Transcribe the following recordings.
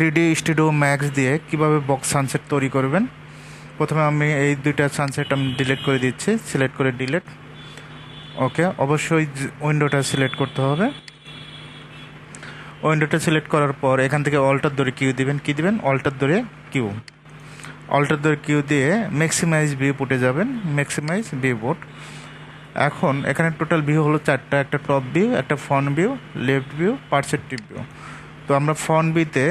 Three D studio max দিয়ে কীভাবে box sunset তৈরি করবেন? প্রথমে আমি এই দুইটা সানসেট আমি ডিলিট করে দিচ্ছি সিলেক্ট করে ডিলিট ওকে অবশ্যই উইন্ডোটা সিলেক্ট করতে হবে। উইন্ডোটা সিলেক্ট করার পর এখান থেকে অল্টার ধরে কিউ দিবেন। কি দিবেন? অল্টার ধরে কিউ অল্টার ধরে কিউ দিয়ে ম্যাক্সিমাইজ ভিউ পুটে যাবেন। ম্যাক্সিমাইজ ভিউ পুট এখন এখানে টোটাল ভিউ হলো চারটা, একটা টপ ভিউ একটা front view left view perspective view তো আমরা ফ্রন্ট ভিউতে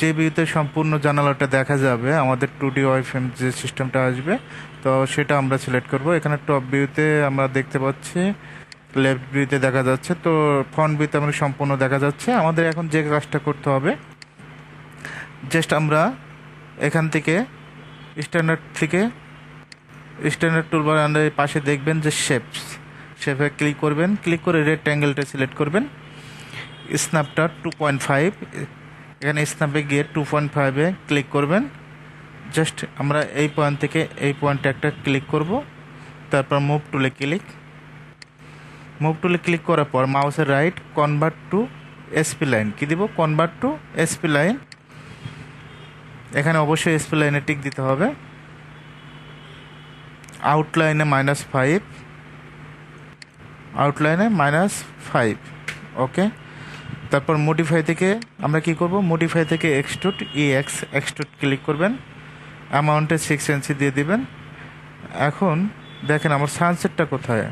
যে ভিউতে সম্পূর্ণ জানালাটা দেখা যাবে, আমাদের টু ডি ওয়াইফএম যে সিস্টেমটা আসবে, তো সেটা আমরা সিলেক্ট করব। এখানে টপ ভিউতে আমরা দেখতে পাচ্ছি লেফট ভিউতে দেখা যাচ্ছে, তো ফ্রন্ট ভিউতে আমরা সম্পূর্ণ দেখা যাচ্ছে। আমাদের এখন যে কাজটা করতে হবে জাস্ট আমরা এখান থেকে স্ট্যান্ডার্ড থেকে স্ট্যান্ডার্ড টুলবার আন্ডার পাশে দেখবেন যে শেপস শেপে ক্লিক করবেন ক্লিক করে রেড অ্যাঙ্গেলটা সিলেক্ট করবেন। স্ন্যাপটা টু পয়েন্ট ফাইভ এখানে স্ন্যাপে গিয়ে টু পয়েন্ট ফাইভে ক্লিক করবেন। জাস্ট আমরা এই পয়েন্ট থেকে এই পয়েন্টে একটা ক্লিক করব। তারপর মুভ টুলে ক্লিক মুভ টুলে ক্লিক করার পর মাউসের right convert to SP line কী দিব? কনভার্ট টু এসপি লাইন এখানে অবশ্যই এসপি লাইনে টিক দিতে হবে। আউটলাইনে মাইনাস ফাইভ আউটলাইনে মাইনাস ফাইভ ওকে তারপর মডিফাই থেকে আমরা কি করব? মডিফাই থেকে এক্সটুট ই এক্স এক্সটুট ক্লিক করবেন অ্যামাউন্টে সিক্স এনসি দিয়ে দিবেন। এখন দেখেন আমার সানসেটটা কোথায়?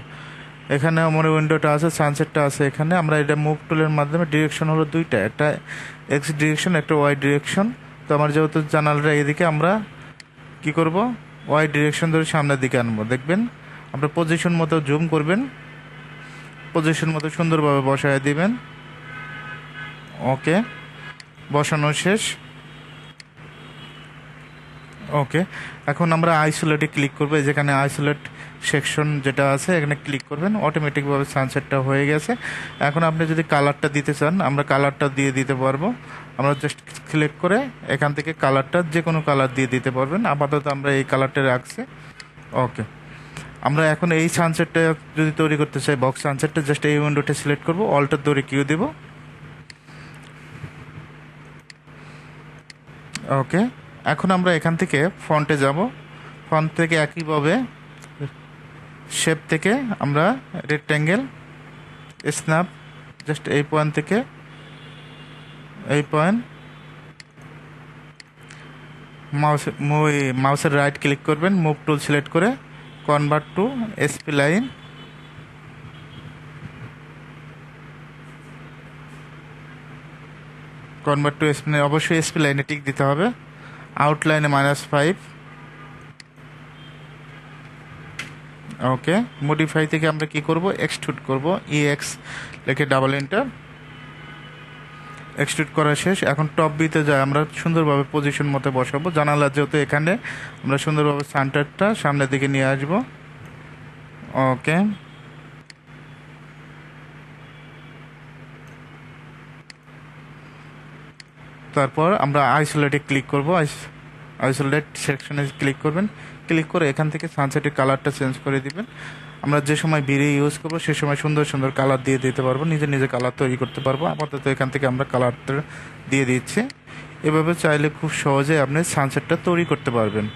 এখানে আমার উইন্ডোটা আছে সানসেটটা আছে এখানে। আমরা এটা মুভ টুলের মাধ্যমে ডিরেকশন হলো দুইটা। একটা এক্স ডিরেকশন একটা ওয়াই ডিরেকশন তো আমার যেহেতু জানালাটা এদিকে, আমরা কি করব? ওয়াই ডিরেকশন ধরে সামনের দিকে আনব। দেখবেন আপনার পজিশন মতো জুম করবেন। পজিশন মতো সুন্দরভাবে বসায় দিবেন। ওকে বসানো শেষ। ওকে এখন আমরা আইসোলেটে ক্লিক করব। যেখানে আইসোলেট সেকশন যেটা আছে, এখানে ক্লিক করবেন। অটোমেটিকভাবে সানসেটটা হয়ে গেছে। এখন আপনি যদি কালারটা দিতে চান, আমরা কালারটা দিয়ে দিতে পারব। আমরা জাস্ট সিলেক্ট করে এখান থেকে কালারটা যে কোনো কালার দিয়ে দিতে পারবেন। আপাতত আমরা এই কালারটা রাখছি। ওকে আমরা এখন এই সানসেটটা যদি তৈরি করতে চাই বক্স সানসেটটা জাস্ট এই উইন্ডোটা সিলেক্ট করব। অল্টার ধরে কিউ দেবো। ওকে, এখন আমরা এখান থেকে ফ্রন্টে যাব। ফ্রন্ট থেকে একইভাবে শেপ থেকে আমরা রেক্ট্যাঙ্গেল স্ন্যাপ জাস্ট এই পয়েন্ট থেকে এই পয়েন্ট মাউস মাউসের রাইট ক্লিক করবেন মুভ টুল সিলেক্ট করে convert to SP line convert to SP অবশ্যই এসপি লাইনে টিক দিতে হবে। আউটলাইনে মাইনাস ফাইভ ওকে মডিফাই থেকে আমরা কি করব? এক্সট্রুড করব। ই এক্স লিখে ডাবল এন্টার এক্সট্রুড করা শেষ। এখন টপ বিতে যায় আমরা সুন্দরভাবে পজিশন মতো বসাবো। জানালা যেহেতু এখানে, আমরা সুন্দরভাবে সেন্টারটা সামনের দিকে নিয়ে আসব। ওকে তারপর আমরা আইসোলেটে ক্লিক করব। আইসোলেট সেকশনে ক্লিক করবেন। ক্লিক করে এখান থেকে সানসেটের কালারটা চেঞ্জ করে দিবেন। আমরা যে সময় বিড়ি ইউজ করব, সে সময় সুন্দর সুন্দর কালার দিয়ে দিতে পারব। নিজে নিজে কালার তৈরি করতে পারব। আপাতত এখান থেকে আমরা কালারটা দিয়ে দিচ্ছি। এভাবে চাইলে খুব সহজে আপনি সানসেটটা তৈরি করতে পারবেন।